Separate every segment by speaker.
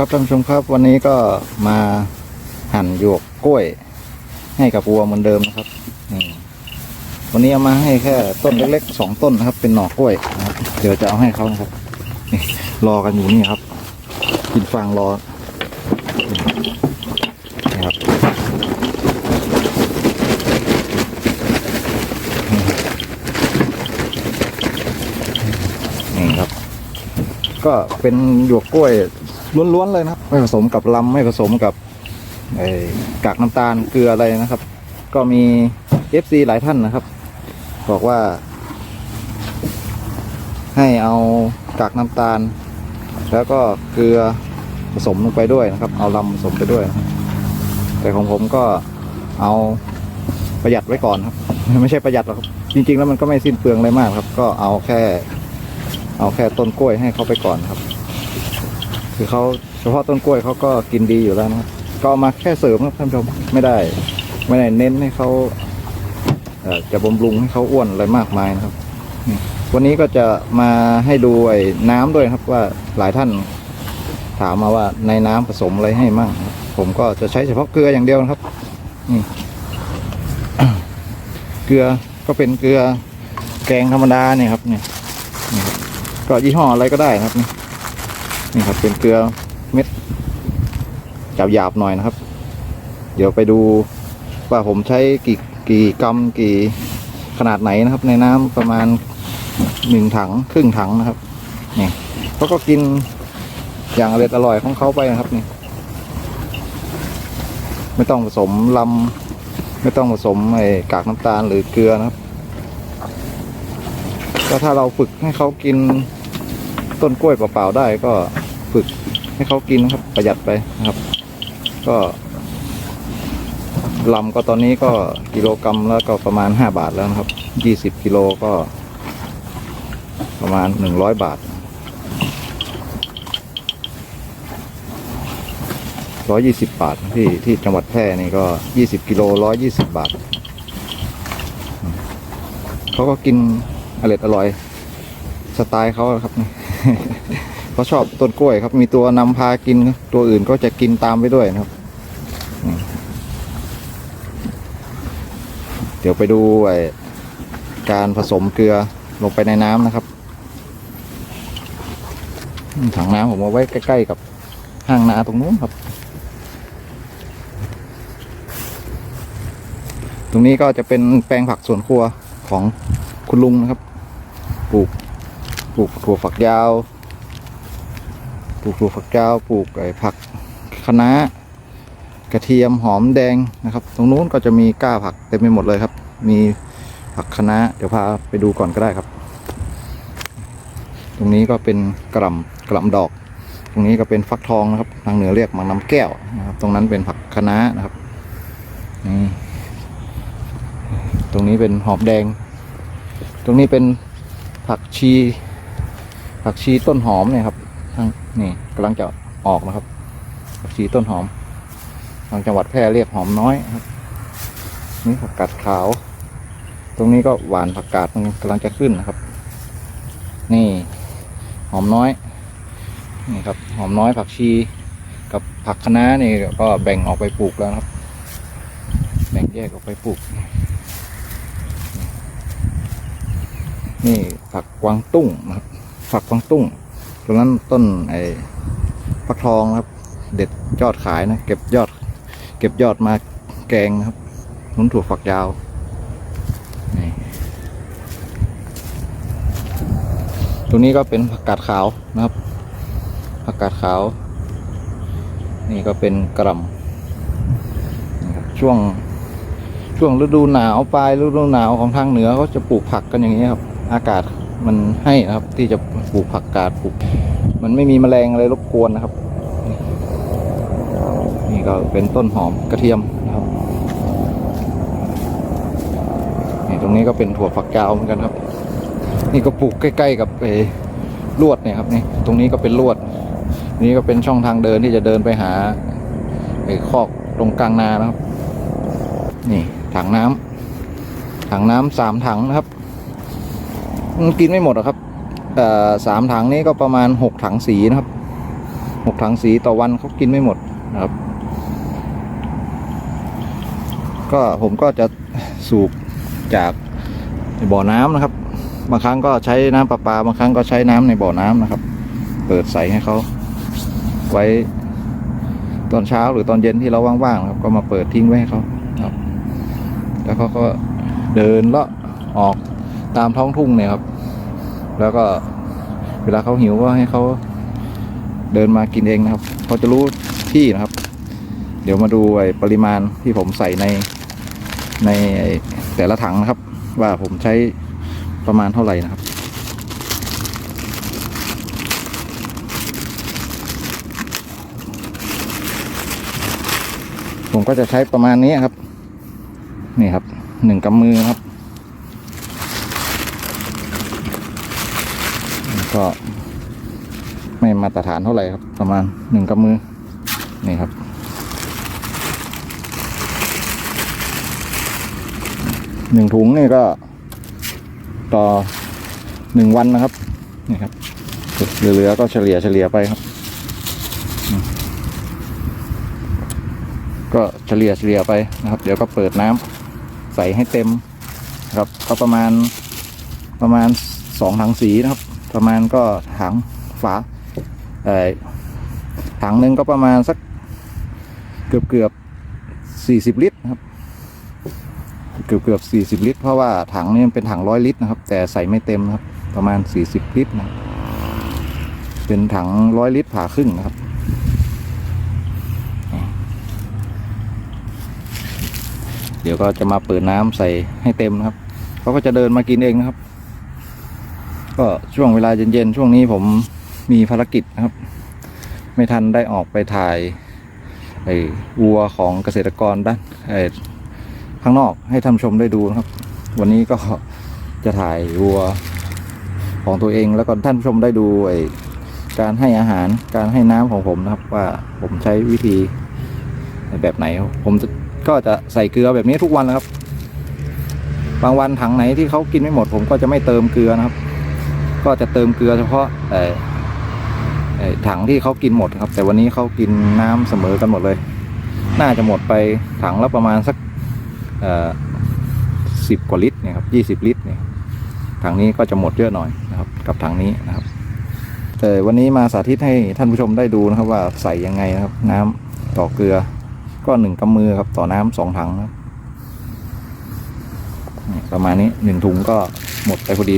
Speaker 1: ครับท่านผู้ชมครับวันนี้ก็มาหั่นหยวกกล้วย ให้กับวัวเหมือนเดิมนะครับนี่วันนี้เอามาให้แค่ต้นเล็กๆสองต้นนะครับ เป็นหน่อกล้วยนะครับเดี๋ยวจะเอาให้เขานะครับนี่รอกันอยู่นี่ครับ กินฟางรอนี่ครับนี่ครับ ก็เป็นหยวกกล้วย ล้วนๆเลยนะครับ ไม่ผสมกับลำไม่ผสมกับไอ้กากน้ำตาลเกลืออะไรนะครับ ก็มี FC หลายท่านนะครับ บอกว่า ให้เอากากน้ำตาล แล้วก็เกลือผสมลงไปด้วยนะครับ เอาลำผสมไปด้วย แต่ของผมก็เอาประหยัดไว้ก่อนครับ ไม่ใช่ประหยัดหรอกครับจริง ๆ แล้วมันก็ไม่สิ้นเปลืองอะไรมากครับ ก็เอาแค่ เอาแค่ต้นกล้วยให้เขาไปก่อนครับ คือเขาเฉพาะต้นกล้วยเขาก็กินดีอยู่แล้วนะครับก็เอามาแค่เสริมครับท่านผู้ชมไม่ได้ ไม่ได้เน้นให้เขาเจะบำรุงให้เขาอ้วนอะไรมากมายนะครับ วันนี้ก็จะมาให้ดูไอ้น้ำด้วยครับว่าหลายท่านถามมาว่าในน้ำผสมอะไรให้มั่งผมก็จะใช้เฉพาะเกลืออย่างเดียวนะครับนี่เกลือก็เป็นเกลือแกงธรรมดาเนี่ยครับเนี่ยก็ยี่ห้ออะไรก็ได้ครับนี่ นี่ครับเป็นเกลือเม็ดหยาบๆหน่อยนะครับ เดี๋ยวไปดูว่าผมใช้กี่กี่กรัมกี่ขนาดไหนนะครับ ในน้ำประมาณหนึ่งถังครึ่งถังนะครับนี่เขาก็กินอย่างอร่อยอร่อยของเขาไปนะครับนี่ไม่ต้องผสมลำไม่ต้องผสมไอ้กากน้ำตาลหรือเกลือนะครับก็ถ้าเราฝึกให้เขากินต้นกล้วยเปล่าๆได้ก็ ฝึกให้เขากินนะครับ ประหยัดไปนะครับ ก็ลำก็ตอนนี้ก็กิโลกรัมแล้วก็ประมาณห้าบาทแล้วนะครับยี่สิบกิโลก็ ประมาณหนึ่งร้อยบาทร้อยยี่สิบบาทที่ที่จังหวัดแพร่นี่ก็ยี่สิบกิโลร้อยยี่สิบบาท เขาก็กินอร่อยอร่อย สไตล์เขาครับ เขาชอบต้นกล้วยครับ มีตัวนำพากินตัวอื่นก็จะกินตามไปด้วยนะครับ เดี๋ยวไปดูไอ้การผสมเกลือลงไปในน้ำนะครับถังน้ำผมเอาไว้ใกล้ ๆ กับห้างนาตรงนู้นครับ ตรงนี้ก็จะเป็นแปลงผักสวนครัวของคุณลุงนะครับ ปลูก ปลูกถั่วฝักยาว ปลูกถั่วฝักยาวปลูกไอ้ผักคะน้ากระเทียมหอมแดงนะครับ ตรงนู้นก็จะมีก้าผักเต็มไปหมดเลยครับ มีผักคะน้าเดี๋ยวพาไปดูก่อนก็ได้ครับ ตรงนี้ก็เป็นกระลำกระลำดอก ตรงนี้ก็เป็นฟักทองนะครับ ทางเหนือเรียกมังน้ำแก้วนะครับ ตรงนั้นเป็นผักคะน้านะครับนี่ตรงนี้เป็นหอมแดง ตรงนี้เป็นผักชี ผักชีต้นหอมเนี่ยครับ นี่กำลังจะออกนะครับผักชีต้นหอมทางจังหวัดแพร่เรียกหอมน้อยครับ นี่ผักกาดขาว ตรงนี้ก็หวานผักกาดมันกำลังจะขึ้นนะครับ นี่หอมน้อย นี่ครับ หอมน้อยผักชี กับผักคะน้านี่ก็แบ่งออกไปปลูกแล้วครับ แบ่งแยกออกไปปลูก นี่ผักกวางตุ้งนะครับ ผักกวางตุ้ง ตรงนั้นต้นไอ้ฟักทองครับ เด็ดยอดขายนะ เก็บยอด เก็บยอดมาแกงครับนุ้นถั่วฝักยาวนี่ตรงนี้ก็เป็นผักกาดขาวนะครับผักกาดขาว นี่ก็เป็นกระหลำนะครับช่วงช่วงฤดูหนาวปลายฤดูหนาวของทางเหนือเขาจะปลูกผักกันอย่างนี้ครับ อากาศ มันให้นะครับที่จะปลูกผักกาดปลูก มันไม่มีแมลงอะไรรบกวนนะครับ นี่ก็เป็นต้นหอมกระเทียมนะครับนี่ตรงนี้ก็เป็นถั่วฝักยาวเหมือนกันครับ นี่ก็ปลูกใกล้ ๆ กับไอ้ลวดเนี่ยครับนี่ตรงนี้ก็เป็นลวด นี่ก็เป็นช่องทางเดินที่จะเดินไปหาไอ้คอกตรงกลางนานะครับ นี่ถังน้ำถังน้ำสามถังนะครับ มันกินไม่หมดหรอกครับสามถังนี้ก็ประมาณหกถังสีนะครับหกถังสีต่อวันเขากินไม่หมดนะครับ ก็ผมก็จะสูบจากบ่อน้ำนะครับ บางครั้งก็ใช้น้ำประปา บางครั้งก็ใช้น้ำในบ่อน้ำนะครับ เปิดใส่ให้เขาไว้ตอนเช้าหรือตอนเย็นที่เราว่างๆครับก็มาเปิดทิ้งไว้ให้เขาครับ แล้วเขาก็เดินเลาะออกตามท้องทุ่งเนี่ยครับ แล้วก็เวลาเขาหิวก็ให้เขาเดินมากินเองนะครับเขาจะรู้ที่นะครับ เดี๋ยวมาดูไอ้ปริมาณที่ผมใส่ในในแต่ละถังนะครับ ว่าผมใช้ประมาณเท่าไหร่นะครับผมก็จะใช้ประมาณนี้ครับ นี่ครับหนึ่งกำมือครับ ก็ไม่มาตรฐานเท่าไหร่ครับ ประมาณหนึ่งกำมือ นี่ครับ หนึ่งถุงนี่ก็ต่อหนึ่งวันนะครับ นี่ครับเหลือๆก็เฉลี่ยเฉลี่ยไปครับ ก็เฉลี่ยเฉลี่ยไปนะครับ เดี๋ยวก็เปิดน้ำใส่ให้เต็มครับ ก็ประมาณประมาณสองถังสีนะครับ ประมาณก็ถังฝาเอ่อถังหนึ่งก็ประมาณสักเกือบเกือบสี่สิบลิตรนะครับ เกือบเกือบสี่สิบลิตร เพราะว่าถังนี้มันเป็นถังร้อยลิตรนะครับ แต่ใส่ไม่เต็มนะครับ ประมาณสี่สิบลิตรนะเป็นถังร้อยลิตรผ่าครึ่งนะครับเดี๋ยวก็จะมาเปิดน้ำใส่ให้เต็มนะครับ เขาก็จะเดินมากินเองนะครับ ก็ช่วงเวลาเย็นๆช่วงนี้ผมมีภารกิจนะครับ ไม่ทันได้ออกไปถ่ายไอ้วัวของเกษตรกรด้านไอ้ข้างนอกให้ท่านชมได้ดูนะครับ วันนี้ก็จะถ่ายวัวของตัวเองแล้วก็ท่านชมได้ดูไอ้การให้อาหารการให้น้ำของผมนะครับ ว่าผมใช้วิธีแบบไหน ผมก็จะใส่เกลือแบบนี้ทุกวันนะครับ บางวันถังไหนที่เขากินไม่หมด ผมก็จะไม่เติมเกลือนะครับ ก็จะเติมเกลือเฉพาะถังที่เขากินหมดครับ แต่วันนี้เขากินน้ำเสมอกันหมดเลย น่าจะหมดไปถังละประมาณสักสิบกว่าลิตรเนี่ยครับยี่สิบลิตรเนี่ยถังนี้ก็จะหมดเยอะหน่อยนะครับกับถังนี้นะครับ แต่วันนี้มาสาธิตให้ท่านผู้ชมได้ดูนะครับว่าใส่ยังไงนะครับ น้ำต่อเกลือ ก็หนึ่งกำมือครับต่อน้ำสองถังนะประมาณนี้หนึ่งถุงก็หมดไปพอดี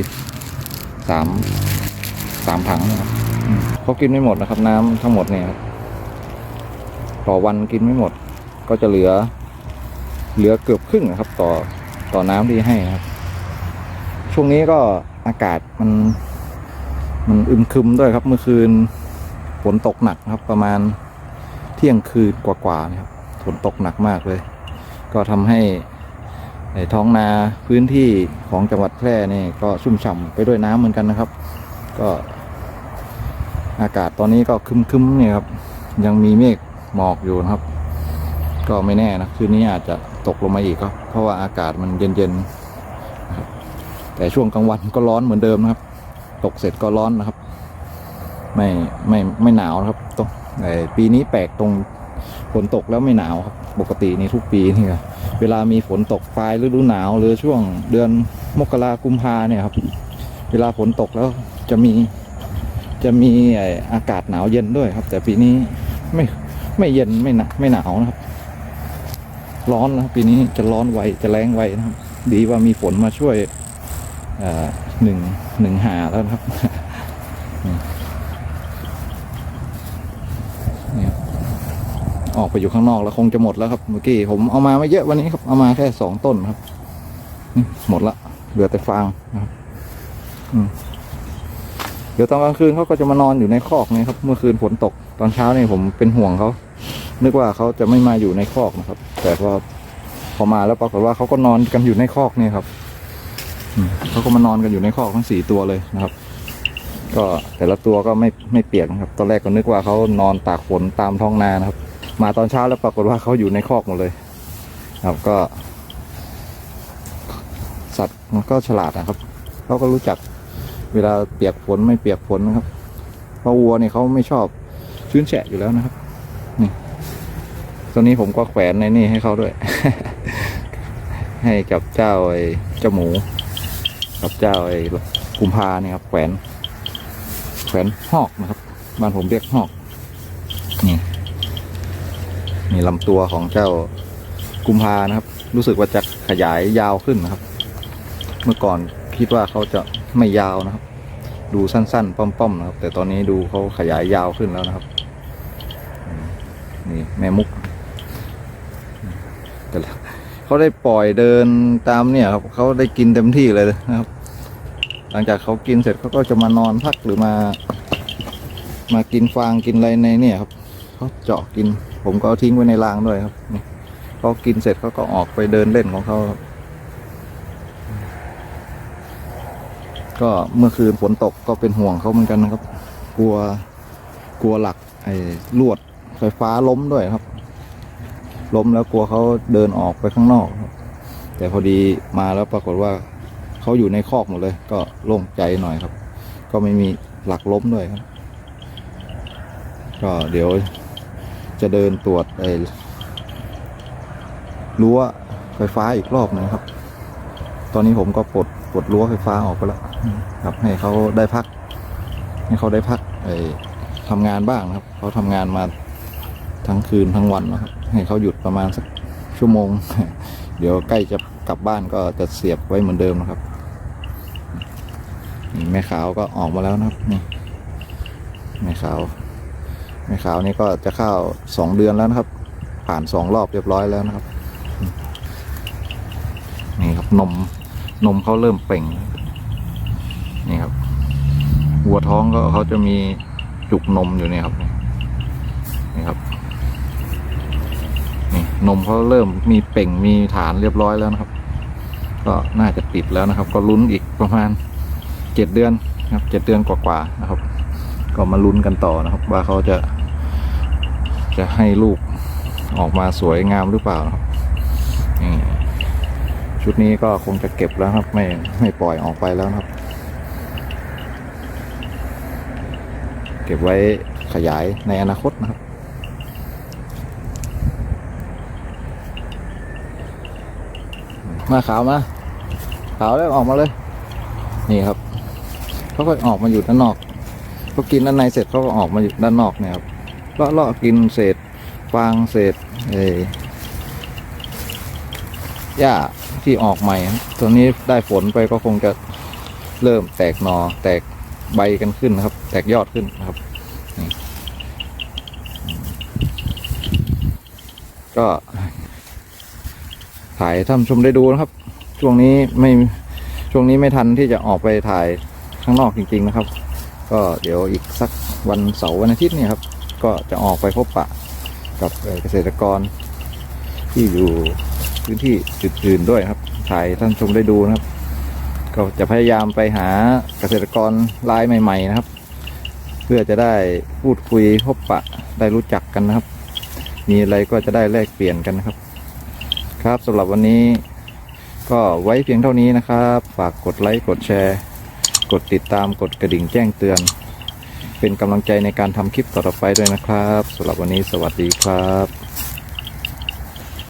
Speaker 1: สามสามถังนะครับอืมเขากินไม่หมดนะครับ น้ำทั้งหมดเนี่ยครับต่อวันกินไม่หมด ก็จะเหลือ เหลือเกือบครึ่งนะครับ ต่อต่อน้ำที่ให้นะครับ ช่วงนี้ก็อากาศมัน มันอึมครึมด้วยครับ เมื่อคืนฝนตกหนักนะครับ ประมาณเที่ยงคืนกว่าๆนะครับฝนตกหนักมากเลย ก็ทำให้ไอ้ ท้องนาพื้นที่ของจังหวัดแพร่นี่ก็ชุ่มฉ่ำไปด้วยน้ำเหมือนกันนะครับ ก็อากาศตอนนี้ก็คึมๆเนี่ยครับ ยังมีเมฆหมอกอยู่นะครับ ก็ไม่แน่นะคืนนี้อาจจะตกลงมาอีกครับเพราะว่าอากาศมันเย็นๆแต่ช่วงกลางวันก็ร้อนเหมือนเดิมนะครับ ตกเสร็จก็ร้อนนะครับ ไม่ไม่ไม่หนาวนะครับตรงปีนี้แปลกตรงฝนตกแล้วไม่หนาวครับ ปกตินี่ทุกปีนี่ครับ เวลามีฝนตกปลายฤดูหนาวหรือช่วงเดือนมกรากุมภาเนี่ยครับ เวลาฝนตกแล้วจะมีจะมีอากาศหนาวเย็นด้วยครับ แต่ปีนี้ไม่ไม่เย็นไม่หนาไม่หนาวนะครับ ร้อนนะปีนี้จะร้อนไวจะแรงไวนะครับ ดีว่ามีฝนมาช่วยหนึ่งหนึ่งหาแล้วนะครับ นี่ครับ ออกไปอยู่ข้างนอกแล้วคงจะหมดแล้วครับเมื่อกี้ผมเอามาไม่เยอะวันนี้ครับเอามาแค่สองต้นครับหมดละเหลือแต่ฟางนะครับเดี๋ยวตอนกลางคืนเขาก็จะมานอนอยู่ในคอกนี่ครับ เมื่อคืนฝนตกตอนเช้านี่ผมเป็นห่วงเขานึกว่าเขาจะไม่มาอยู่ในคอกนะครับ แต่พอพอมาแล้วปรากฏว่าเขาก็นอนกันอยู่ในคอกนี่ครับเขาก็มานอนกันอยู่ในคอกทั้งสี่ตัวเลยนะครับ ก็แต่ละตัวก็ไม่ไม่เปียกนะครับ ตอนแรกก็นึกว่าเขานอนตากฝนตามท้องนานะครับ มาตอนเช้าแล้วปรากฏว่าเขาอยู่ในคอกหมดเลย ครับก็ สัตว์มันก็ฉลาดนะครับเขาก็รู้จักเวลาเปียกฝนไม่เปียกฝนนะครับ เพราะวัวเนี่ยเขาไม่ชอบชื้นแฉะอยู่แล้วนะครับ นี่ตัวนี้ผมก็แขวนในนี่ให้เขาด้วย ให้กับเจ้าไอ้เจ้าหมู กับเจ้าไอ้กุมภาเนี่ยครับ แขวน แขวนหอกนะครับ บ้านผมเรียกหอก นี่ลำตัวของเจ้ากุมภานะครับ รู้สึกว่าจะขยายยาวขึ้นนะครับ เมื่อก่อนคิดว่าเขาจะไม่ยาวนะครับ ดูสั้นๆ ป้อมๆนะครับ แต่ตอนนี้ดูเขาขยายยาวขึ้นแล้วนะครับนี่แม่มุก แต่เขาได้ปล่อยเดินตามเนี่ยครับเขาได้กินเต็มที่เลยนะครับ หลังจากเขากินเสร็จเขาก็จะมานอนพักหรือมา มากินฟางกินอะไรในเนี่ยครับเขาเจาะกิน ผมก็เอาทิ้งไว้ในรางด้วยครับเขากินเสร็จเขาก็ออกไปเดินเล่นของเขาก็เมื่อคืนฝนตกก็เป็นห่วงเขาเหมือนกันนะครับ กลัวกลัวหลักไอ้ลวดไฟฟ้าล้มด้วยครับ ล้มแล้วกลัวเขาเดินออกไปข้างนอก แต่พอดีมาแล้วปรากฏว่าเขาอยู่ในคอกหมดเลย ก็โล่งใจหน่อยครับ ก็ไม่มีหลักล้มด้วยครับ ก็เดี๋ยว จะเดินตรวจไอ้รั้วไฟฟ้าอีกรอบหนึงครับ ตอนนี้ผมก็ปลดปลดรั้วไฟฟ้าออกไปแล้วครับ ให้เขาได้พัก ให้เขาได้พักไอ้ทำงานบ้างนะครับเขาทำงานมาทั้งคืนทั้งวันนะครับ ให้เขาหยุดประมาณสักชั่วโมง เดี๋ยวใกล้จะกลับบ้านก็จะเสียบไว้เหมือนเดิมนะครับแม่ขาวก็ออกมาแล้วนะครับนี่แม่ขาว แม่ขาวนี่ก็จะเข้าสองเดือนแล้วนะครับ ผ่านสองรอบเรียบร้อยแล้วนะครับ นี่ครับนมนมเขาเริ่มเป่ง นี่ครับวัวท้องก็เขาจะมีจุกนมอยู่เนี่ยครับ นี่ครับ นี่นมเขาเริ่มมีเป่งมีฐานเรียบร้อยแล้วนะครับ ก็น่าจะติดแล้วนะครับ ก็ลุ้นอีกประมาณเจ็ดเดือนนะครับเจ็ดเดือนกว่าๆนะครับ ก็มาลุ้นกันต่อนะครับ ว่าเขาจะ จะให้ลูกออกมาสวยงามหรือเปล่านะครับนี่ชุดนี้ก็คงจะเก็บแล้วครับ ไม่ไม่ปล่อยออกไปแล้วครับ เก็บไว้ขยายในอนาคตนะครับมาขาวมาขาวแล้วออกมาเลย นี่ครับเขาก็ออกมาอยู่ด้านนอกเขากินด้านในเสร็จเขาก็ออกมาอยู่ด้านนอกเนี่ยครับ เลาะเลาะกินเศษฟางเศษเอหญ้าที่ออกใหม่ตัวนี้ได้ฝนไปก็คงจะเริ่มแตกหนอแตกใบกันขึ้นนะครับ แตกยอดขึ้นนะครับ ก็ถ่ายท่านชมได้ดูนะครับ ช่วงนี้ไม่ช่วงนี้ไม่ทันที่จะออกไปถ่ายข้างนอกจริง ๆ นะครับ ก็เดี๋ยวอีกสักวันเสาร์วันอาทิตย์นี่ครับ ก็จะออกไปพบปะกับเกษตรกรที่อยู่พื้นที่อื่นๆด้วยครับ ถ่ายท่านชมได้ดูนะครับ ก็จะพยายามไปหาเกษตรกรรายใหม่ ๆ นะครับ เพื่อจะได้พูดคุยพบปะได้รู้จักกันนะครับ มีอะไรก็จะได้แลกเปลี่ยนกันนะครับ ครับสำหรับวันนี้ก็ไว้เพียงเท่านี้นะครับ ฝากกดไลค์ กดแชร์ กดติดตาม กดกระดิ่งแจ้งเตือน เป็นกำลังใจในการทำคลิปต่อไปด้วยนะครับสำหรับวันนี้สวัสดีครับ